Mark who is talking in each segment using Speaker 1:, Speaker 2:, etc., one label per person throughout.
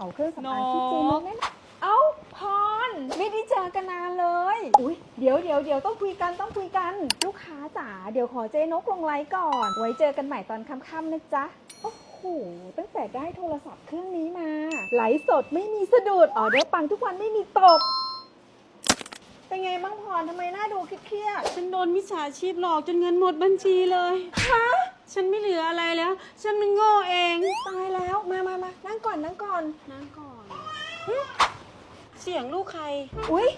Speaker 1: ป๋าเครื่องสำอางที่จีน
Speaker 2: นก
Speaker 1: แน่ๆเอ้าพรไม่ได้เจอกันนานเลย อุ้ยเดี๋ยวเดี๋ยวเดี๋ยวต้องคุยกันต้องคุยกัน ลูกค้าจ๋าเดี๋ยวขอเจนกลงไลน์ก่อน ไว้เจอกันใหม่ตอนค่ำๆนะจ๊ะโอ้โหตั้งแต่ได้โทรศัพท์เครื่องนี้มาไลฟ์สดไม่มีสะดุดออเดอร์ปังทุกวันไม่มีตก เป็นไงบ้างพรทำไมหน้าดูเครียด
Speaker 2: ฉันโดนมิจฉาชีพหลอกจนเงินหมดบัญชีเลยฮะ ฉันไม่เหลืออะไรแล้ว ฉันมันโง่เอง
Speaker 1: ๆตายแล้วมามามานั่งก่อนนั่งก่อน
Speaker 2: นั่งก่อนหึเสียงลูกใคร
Speaker 1: อุ๊ย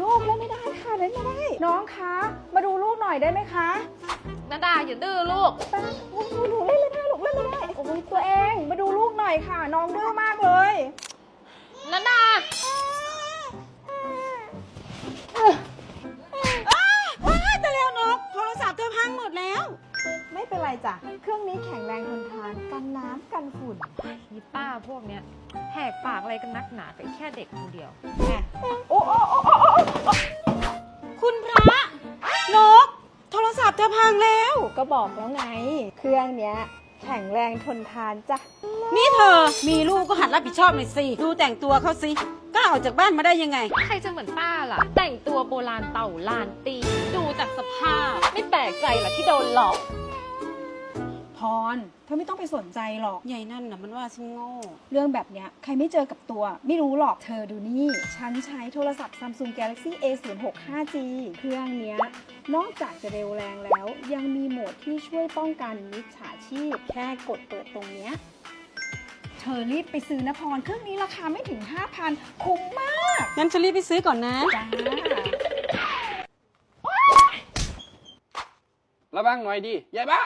Speaker 1: ลูกเล่นไม่ได้ค่ะเล่นไม่ได้ น้องคะมาดูลูกหน่อยได้ไหมคะ
Speaker 3: นาดาอย่าดื้อลูก
Speaker 1: ป้าหนูหนูเล่นไม่ได้ลูกเล่นไม่ได้โอ้ยตัวเองมาดูลูกหน่อยค่ะ น้องดื้อมากเลย
Speaker 3: นาดา
Speaker 2: ว้ายแต่แล้วนกโทรศัพท์เธอพังหมดแล้ว
Speaker 1: ไม่เป็นไรจ้ะ เครื่องนี้แข็งแรงทนทาน กันน้ำกันฝุ่น
Speaker 3: ยีป้าพวกเนี้ยแหกปากอะไรกันนักหนาเป็นแค่เด็กคนเดียว
Speaker 1: โอ้โอ้โอ้โอ้โอ้โอ้
Speaker 2: คุณพระนกโทรศัพท์เธอพังแล้ว
Speaker 1: ก็บอกแล้วไง เครื่องเนี้ย แข็งแรงทนทานจ้ะ
Speaker 2: นี่เธอมีลูกก็หัดรับผิดชอบหน่อยสิดูแต่งตัวเขาสิกล้าออกจากบ้านมาได้ยังไง
Speaker 3: ใครจะเหมือนป้าล่ะ แต่งตัวโบราณเต่าลานตี ดูจากสภาพ ไม่แปลกใจล่ะที่โดนหลอก
Speaker 1: พร เธอไม่ต้องไปสนใจหรอก
Speaker 2: ใหญ่นั่นน่ะมันว่าฉันโง่
Speaker 1: เรื่องแบบเนี้ยใครไม่เจอกับตัว ไม่รู้หรอกเธอดูนี่ ฉันใช้โทรศัพท์ Samsung Galaxy A06 5G เครื่องเนี้ยนอกจากจะเร็วแรงแล้ว ยังมีโหมดที่ช่วยป้องกันมิจฉาชีพ แค่กดเปิดตรงเนี้ยเธอรีบไปซื้อนะพร เครื่องนี้ราคาไม่ถึง 5,000 คุ้มมาก
Speaker 2: งั้นฉันรีบไปซื้อก่อนนะ
Speaker 1: จ้า
Speaker 4: ระวังหน่อยดิยายบ้า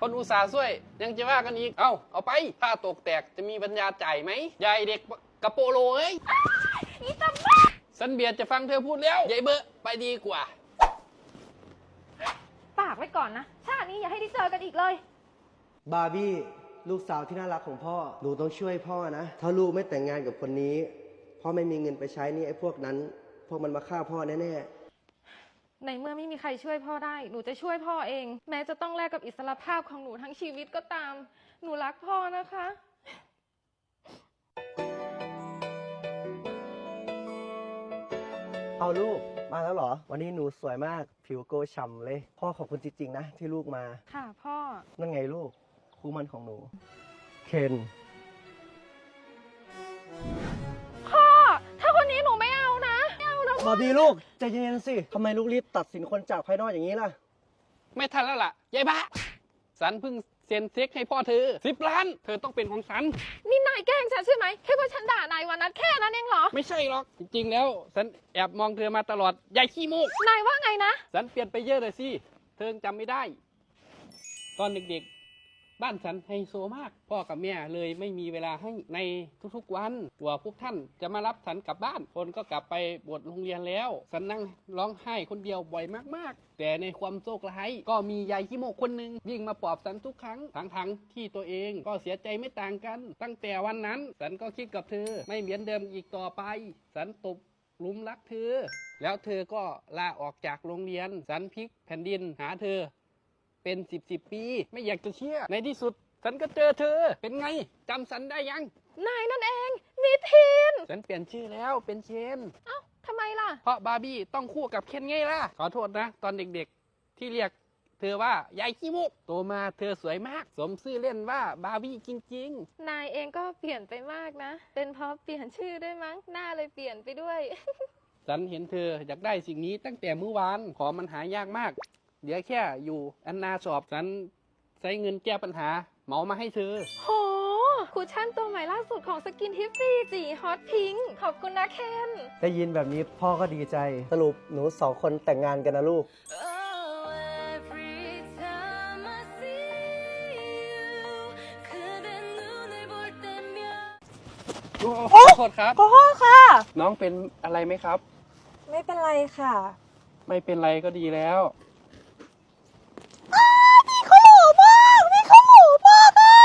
Speaker 3: คน
Speaker 4: อุตส่าห์ช่วย ยังจะว่ากันอีก เอาเอาไป ถ้าตกแตกจะมีปัญญาจ่ายไหมยายเด็กกระโปโลเอ้ย
Speaker 3: อีตาบ้า
Speaker 4: สันเบียดจะฟังเธอพูดแล้วยายเบอร์ไปดีกว่า
Speaker 3: ปากไว้ก่อนนะ ชาตินี้อย่าให้ได้เจอกันอีกเลย
Speaker 5: บาร์บี้ลูกสาวที่น่ารักของพ่อ หนูต้องช่วยพ่อนะ ถ้าลูกไม่แต่งงานกับคนนี้ พ่อไม่มีเงินไปใช้หนี่ไอ้พวกนั้น พวกมันมาฆ่าพ่อแน่ๆ
Speaker 3: ในเมื่อไม่มีใครช่วยพ่อได้ หนูจะช่วยพ่อเอง แม้จะต้องแลกกับอิสรภาพของหนูทั้งชีวิตก็ตาม หนูรักพ่อนะคะ
Speaker 5: เอาลูกมาแล้วเหรอ วันนี้หนูสวยมากผิวโกฉ่ำเลย พ่อขอบคุณจริงๆนะที่ลูกมา
Speaker 3: ค่ะพ่อ
Speaker 5: นั่นไงลูกคู่มันของหนู เคน บาร์บี้ลูกใจเย็นๆสิทำไมลูกรีบตัดสินคนจากภายนอกอย่างนี้ล่ะ
Speaker 4: ไม่ทันแล้วล่ะยายบ้าสันเพิ่งเซ็นเซ็กให้พ่อเธอสิบล้าน เธอต้องเป็นของสัน
Speaker 3: นี่นายแกล้งฉันใช่ไหมแค่ว่าฉันด่านายวันนั้นแค่นั้นเองเหรอ
Speaker 4: ไม่ใช่หรอก จริงๆ แล้วสันแอบมองเธอมาตลอดยายขี้มูก
Speaker 3: นายว่าไงนะ
Speaker 4: สันเปลี่ยนไปเยอะเลยสิ เธอยังจำไม่ได้ ตอนเด็กๆ บ้านฉันไฮโซมาก พ่อกับแม่เลยไม่มีเวลาให้ในทุกๆวันกลัวพวกท่านจะมารับฉันกลับบ้านคนก็กลับไปบวชโรงเรียนแล้ว ฉันนั่งร้องไห้คนเดียวบ่อยมากๆ แต่ในความโชคร้ายก็มียายขี้โมกคนหนึ่งวิ่งมาปลอบฉันทุกครั้งทั้งๆที่ตัวเองก็เสียใจไม่ต่างกัน ตั้งแต่วันนั้นฉันก็คิดกับเธอ ไม่เหมือนเดิมอีกต่อไปฉันตบลุมรักเธอ แล้วเธอก็ลาออกจากโรงเรียน สันพลิกแผ่นดินหาเธอ เป็นสิบสิบปี ไม่อยากจะเชื่อ ในที่สุดฉันก็เจอเธอ เป็นไงจำสันได้ยัง
Speaker 3: นายนั่นเองมิทีน
Speaker 4: ฉันเปลี่ยนชื่อแล้วเป็นเคน
Speaker 3: เอ้าทำไมล่ะ
Speaker 4: เพราะบาร์บี้ต้องคู่กับเคนไงล่ะ ขอโทษนะ ตอนเด็กๆ ที่เรียกเธอว่ายายขี้มุกโตมาเธอสวยมาก สมชื่อเล่นว่าบาร์บี้จริงๆ
Speaker 3: นายเองก็เปลี่ยนไปมากนะ เป็นเพราะเปลี่ยนชื่อด้วยมั้ง หน้าเลยเปลี่ยนไปด้วย
Speaker 4: ฉันเห็นเธออยากได้สิ่งนี้ตั้งแต่เมื่อวาน ขอมันหายากมาก เดี๋ยวแค่อยู่อันนาสอบฉันใช้เงินแก้ปัญหาเหมามาให้เธอ
Speaker 3: โหคูชั่นตัวใหม่ล่าสุดของสกินทิฟฟี่สีฮอตพิงค์ขอบคุณนะเคน
Speaker 5: ได้ยินแบบนี้พ่อก็ดีใจ สรุปหนูสองคนแต่งงานกันนะลูก
Speaker 4: ขอโทษครับ
Speaker 1: ขอโทษค่ะ
Speaker 4: น้องเป็นอะไรไหมครับ
Speaker 1: ไม่เป็นไรค่ะ
Speaker 4: ไม่เป็นไรก็ดีแล้ว
Speaker 1: พี่เขาหล่อมากพี่เขาหล่อมากอะ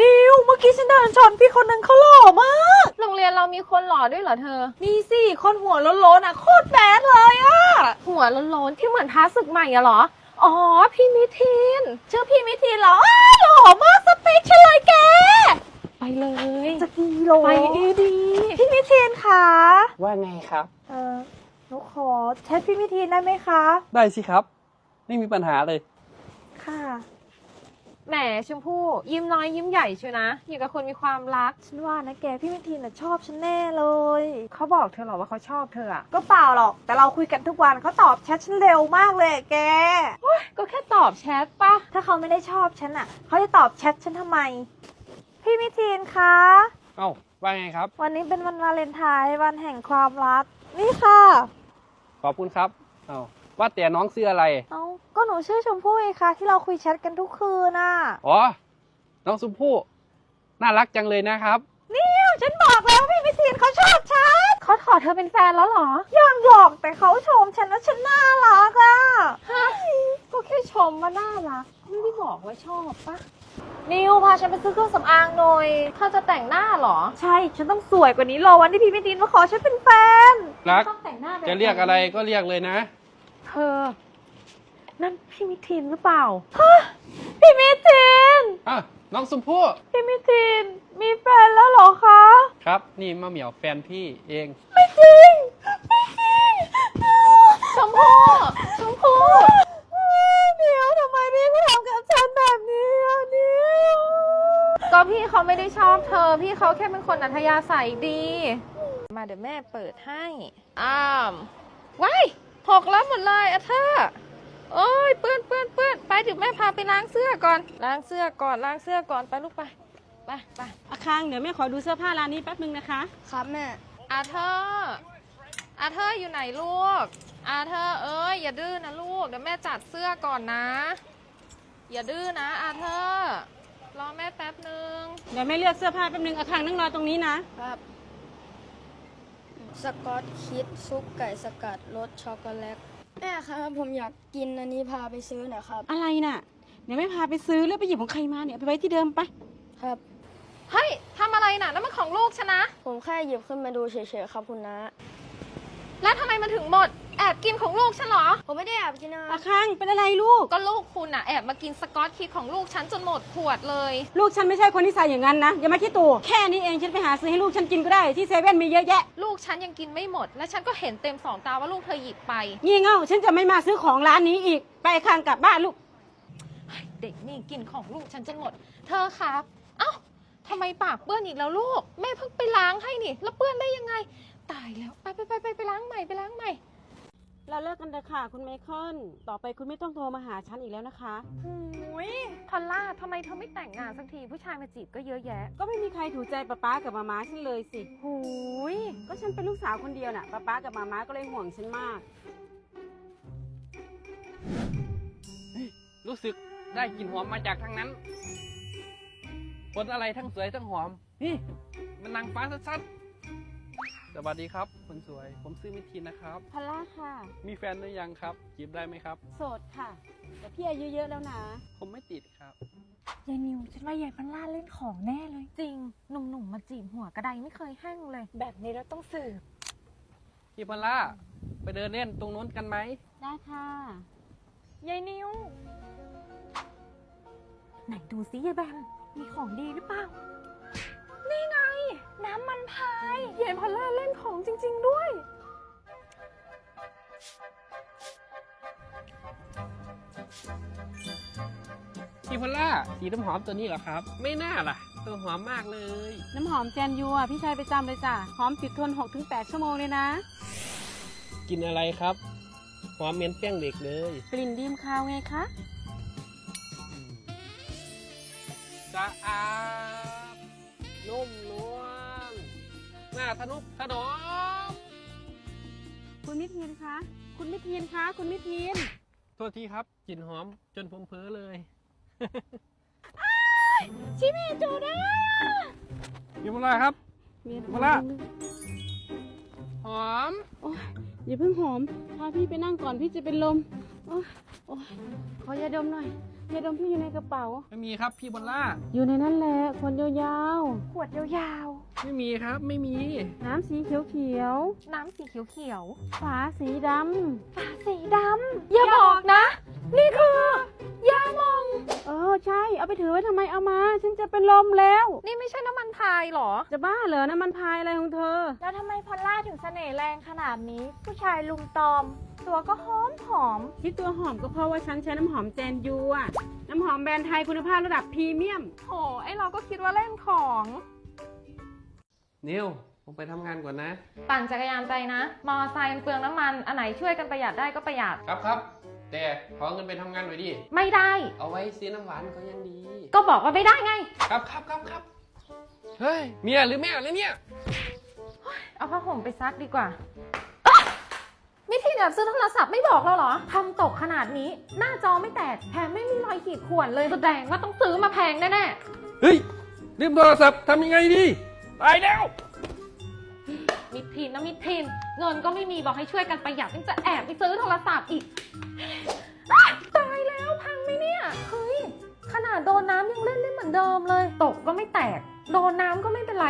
Speaker 1: นิวเมื่อกี้ฉันเดินชนพี่คนนึงเขาหล่อมาก
Speaker 3: โรงเรียนเรามีคนหล่ อด้วยเหรอเธอ
Speaker 1: นี่สิคนหัวโล้นๆอะโคตรแบดเลยอะ
Speaker 3: หัวโล้นๆที่เหมือนท้าศึกใหม่อะเหรอ อ๋อ พี่มิทีน
Speaker 1: ชื่อพี่มิทีนเหรออ้าหล่อมากสเปคฉัน
Speaker 3: เลย
Speaker 6: จะกิโล
Speaker 3: ไปดีดี
Speaker 6: พี่มิทีนคะ
Speaker 4: ว่าไงครับ
Speaker 6: เออหนูขอแชทพี่มิทีนได้ไหมคะ
Speaker 4: ได้สิครับ ไม่มีปัญหาเลย
Speaker 6: ค่ะ
Speaker 3: แหมชมพู่ยิ้มน้อยยิ้มใหญ่เชียวนะ อย่างกับคนมีความรัก
Speaker 6: ฉันว่านะแกพี่มิทีนน่ะชอบฉันแน่เลย
Speaker 3: เขาบอกเธอเหรอว่าเขาชอบเธออะ
Speaker 6: ก็เปล่าหรอก แต่เราคุยกันทุกวันเขาตอบแชทฉันเร็วมากเลยอะแก
Speaker 3: ก็แค่ตอบแชทปะ
Speaker 6: ถ้าเขาไม่ได้ชอบฉันอะ เขาจะตอบแชทฉันทำไม พี่มิทีนคะ
Speaker 4: เอ้าว่าไงครับ
Speaker 6: วันนี้เป็นวันวาเลนไทน์วันแห่งความรัก นี่ค่ะ
Speaker 4: ขอบคุณครับ เอ้า ว่าแต่น้องซื้ออะไร
Speaker 6: เอาก็หนูชื่อชมพู่ไงคะที่เราคุยแชทกันทุกคืนน่ะ
Speaker 4: อ๋อ น้องสุพู่ น่ารักจังเลยนะครับ
Speaker 6: เนี่ยฉันบอกแล้วพี่มิทีนเขาชอบฉัน
Speaker 3: เขาขอเธอเป็นแฟนแล้วเหรอ
Speaker 6: ยังหรอกแต่เขาชมฉันว่าฉันน่ารักอะ
Speaker 3: ก็แค่ชมว่าน่ารัก ไม่ได้บอกว่าชอบปะ
Speaker 6: นิวพาฉันไปซื้อเครื่องสำอางหน่อย
Speaker 3: เธอจะแต่งหน้าเหรอ
Speaker 6: ใช่ฉันต้องสวยกว่านี้รอวันที่พี่มิทีนมาขอฉันเป็นแฟน
Speaker 4: รัก
Speaker 3: ต้องแต่งหน้าแบบ
Speaker 4: จะเรียกอะไรก็เรียกเลยนะ
Speaker 3: เธอ นั่นพี่มิทินหรือเปล่า
Speaker 6: พี่มิทีน
Speaker 4: อะน้องสุพู่
Speaker 6: พี่มิทีนมีแฟนแล้วเหรอคะ
Speaker 4: ครับ นี่มะเหมียวแฟนพี่เอง
Speaker 6: ไม่จริง ไม่จริง
Speaker 3: ชมพู่ชมพู่
Speaker 6: เดี๋ยวทำไมพี่มาทำกับฉันแบบนี้อะเนี่ย
Speaker 3: ก็พี่เขาไม่ได้ชอบเธอ พี่เขาแค่เป็นคนอัธยาศัยดี มาเดี๋ยวแม่เปิดให้ อ้ามว้าย หกแล้วหมดเลยอะเธอโอ้ยเปื้อนเปื้อนเปื้อนไปเดี๋ยวแม่พาไปล้างเสื้อก่อน ล้างเสื้อก่อนล้างเสื้อก่อนไปลูกไปไปไป
Speaker 2: อาคังเดี๋ยวแม่ขอดูเสื้อผ้าร้านนี้แป๊บนึงนะคะ
Speaker 6: ครับแม่
Speaker 3: อาเธอร์อาเธอร์อยู่ไหนลูกอาเธอร์เอ้ยอย่าดื้อนะลูกเดี๋ยวแม่จัดเสื้อก่อนนะ อย่าดื้อนะอาเธอร์รอแม่แป๊บนึง
Speaker 2: เดี๋ยวแม่เลือกเสื้อผ้าแป๊บนึงอาคังนั่งรอตรงนี้นะ
Speaker 7: ครับ สกอตคิดซุปไก่สกัดรสช็อกโกแลตแม่ครับผมอยากกินอันนี้พาไปซื้อหน่อยครับ
Speaker 2: อะไรน่ะเดี๋ยวแม่พาไปซื้อแล้วไปหยิบของใครมาเนี่ยเอาไปไว้ที่เดิมไป
Speaker 7: ครับ
Speaker 3: เฮ้ยทำอะไรน่ะนั่นมันของลูกฉันนะ
Speaker 7: ผมแค่หยิบขึ้นมาดูเฉยๆครับคุณนะ
Speaker 3: แล้วทำไมมันถึงหมด แอบกินของลูกฉันเหรอ
Speaker 7: ผมไม่ได้แอบกินนะ
Speaker 2: อาคังเป็นอะไรลูก
Speaker 3: ก็ลูกคุณน่ะแอบมากินสกอตคิดของลูกฉันจนหมดขวดเลย
Speaker 2: ลูกฉันไม่ใช่คนที่ใส่อย่างนั้นนะอย่ามาคิดตัวแค่นี้เองฉันไปหาซื้อให้ลูกฉันกินก็ได้ที่เซเว่นมีเยอะแยะ
Speaker 3: ลูกฉันยังกินไม่หมด และฉันก็เห็นเต็มสองตาว่าลูกเธอหยิบไป
Speaker 2: งี่เง่าฉันจะไม่มาซื้อของร้านนี้อีก ไปอาคังกลับบ้านลูก
Speaker 3: เด็กนี่กินของลูกฉันจนหมด เธอครับ เอ้าทำไมปากเปื้อนอีกแล้วลูก แม่เพิ่งไปล้างให้นี่ แล้วเปื้อนได้ยังไง ตายแล้ว ไปไปไปไปไปล้างใหม่ไปล้างใหม่
Speaker 2: เราเลิกกันเถอะค่ะ คุณไมเคิลต่อไปคุณไม่ต้องโทรมาหาฉันอีกแล้วนะคะ
Speaker 3: หูยพอลล่าทำไมเธอไม่แต่งงานสักทีผู้ชายมาจีบก็เยอะแยะ
Speaker 2: ก็ไม่มีใครถูกใจป๊าป๊ากับมาม้าฉันเลยสิ
Speaker 3: หูย
Speaker 2: ก็ฉันเป็นลูกสาวคนเดียวน่ะป๊าป๊ากับมาม้าก็เลยห่วงฉันมาก
Speaker 4: รู้สึกได้กลิ่นหอมมาจากทางนั้นคนอะไรทั้งสวยทั้งหอม นี่ มันนางฟ้าชัดๆ สวัสดีครับคนสวย ผมซื้อมิทีนนะครับ
Speaker 2: พอลล่าค่ะ
Speaker 4: มีแฟนหรือยังครับจีบได้ไหมครับ
Speaker 2: โสดค่ะ แต่พี่อายุเยอะแล้วนะ
Speaker 4: ผมไม่ติดครับ
Speaker 3: ยายนิวฉันว่ายายพันล่าเล่นของแน่เลย จริง หนุ่มๆมาจีบหัวกระไดไม่เคยแห้งเลย แบบนี้เราต้องสืบ
Speaker 4: พี่พอลล่าไปเดินเล่นตรงนู้นกันไหม
Speaker 2: ได้ค่ะ
Speaker 3: ยายนิว ไหนดูซิยายแบมมีของดีหรือเปล่านี่ไง น้ำมันพายยายพอลล่าเล่นของจริง ๆด้วย
Speaker 4: พี่พอลล่าสีน้ำหอมตัวนี้เหรอครับ ไม่น่าล่ะ ตัวหอมมากเลย
Speaker 2: น้ำหอมแจนยูอะพี่ชายไปจำเลยจ้ะหอมติดทน 6-8 ชั่วโมงเลยนะ
Speaker 4: กินอะไรครับ หอมเหม็นแป้งเด็กเลย
Speaker 2: กลิ่นดีมคาวไงคะ
Speaker 4: สะอาดนุ่มนวล หน้าทะนุถนอม
Speaker 2: คุณมิทีนคะ คุณมิทีนคะ คุณมิทีน
Speaker 4: โทษทีครับกลิ่นหอมจนผมเพ้อเลย
Speaker 2: ชิเมจูนะ
Speaker 4: พี่พอลล่าครับมาละ หอม
Speaker 2: โอ้ยอย่าเพิ่งหอมพาพี่ไปนั่งก่อนพี่จะเป็นลม โอ้ยโอ้ยขอยาดมหน่อย ยาดมพี่อยู่ในกระเป๋า
Speaker 4: ไม่มีครับพี่บอลล่า
Speaker 2: อยู่ในนั้นแหละคนยาว
Speaker 6: ขวดยาว
Speaker 4: ไม่มีครับ ไม่มี
Speaker 2: ๆ น้ำสีเขียว
Speaker 3: น้ำสีเขียว
Speaker 2: ๆ ฝาสีด
Speaker 6: ๆฝาสีด
Speaker 3: ๆอย่าบอกนะ นี่คือยามองำ
Speaker 2: เออใช่เอาไปถือไว้ทำไมเอามา ฉันจะเป็นลมแล้ว
Speaker 3: นี่ไม่ใช่น้ำมันพายเหรอ
Speaker 2: จะบ้าเหรอน้ำมันพายอะไรของเธอ
Speaker 6: แล้วทำไมพอลล่าถึงเสน่ห์แรงขนาดนี้ ผู้ชายลุมตอม ตัวก็หอมหอม
Speaker 2: ที่ตัวหอมก็เพราะว่าฉันใช้น้ำหอมเจนยูอะน้ำหอมแบรนด์ไทยคุณภาพระดับพรีเมียม
Speaker 3: โห ไอเราก็คิดว่าเล่นของ
Speaker 4: นิวผมไปทำงานก่อนนะ
Speaker 3: ปั่นจักรยานไปนะ มอไซค์มันเปลืองน้ำมัน อันไหนช่วยกันประหยัดได้ก็ประหยัด
Speaker 4: ครับครับ แต่ขอเงินไปทำงานหน่อยดิ
Speaker 3: ไม่ได้
Speaker 4: เอาไว้ซื้อน้ำหวานก็ยังดี
Speaker 3: ก็บอกว่าไม่ได้ไง
Speaker 4: ครับครับครับครับเฮ้ยเมียหรือแม่เลยเนี่ย
Speaker 3: เอาผ้าห่มไปซักดีกว่าอ๊ะมิทีแบบซื้อโทรศัพท์ไม่บอกเราเหรอทำตกขนาดนี้ หน้าจอไม่แตกแถมไม่มีรอยขีดข่วนเลยแสดงว่าต้องซื้อมาแพงแน่
Speaker 4: เฮ้ยลืมโทรศัพท์ทำยังไงดีตายแล้ว
Speaker 3: ๆมิทีนนะมิทีนเงินก็ไม่มีบอกให้ช่วยกันประหยัดยังจะแอบไปซื้อโทร มือนเดิมเลย ตกก็ไม่แตก โดนน้ำก็ไม่เป็นไร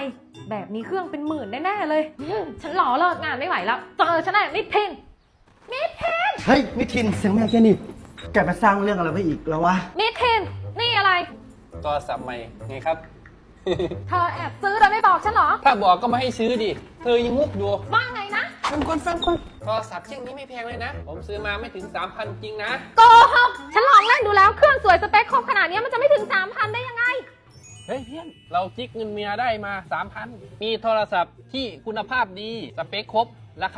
Speaker 3: แบบนี้เครื่องเป็นหมื่นแน่ๆเลยอืมฉันหล่อเลิกงานไม่ไหวแล้วเจอฉันแน่มิทีนมิทีน
Speaker 5: เฮ้ยมิทินเสียงแม่แกนี่แกไปสร้างเรื่องอะไรไปอีกแล้ววะ
Speaker 3: มิทีนนี่อะไร
Speaker 4: โทรศัพท์ใหม่ไงครับ
Speaker 3: เธอแอบซื้อโดยไม่บอกฉันเหรอ
Speaker 4: ถ้าบอกก็ไม่ให้ซื้อดิ เธอยังมุกอยู่
Speaker 3: ว่าไงนะ
Speaker 4: ฟังก่อนฟังก่อนโทรศัพท์เครื่องนี้ไม่แพงเลยนะ ผมซื้อมาไม่ถึง 3,000 จริงนะ
Speaker 3: โกหกฉันลองเล่นดูแล้วเครื่องสวยสเปคครบขนาดนี้มันจะไม่ถึง3,000ได้ยังไง
Speaker 4: เฮ้ยเพื่อนเราจิกเงินเมียได้มา 3,000 มีโทรศัพท์ที่คุณภาพดี สเปคครบ ราคา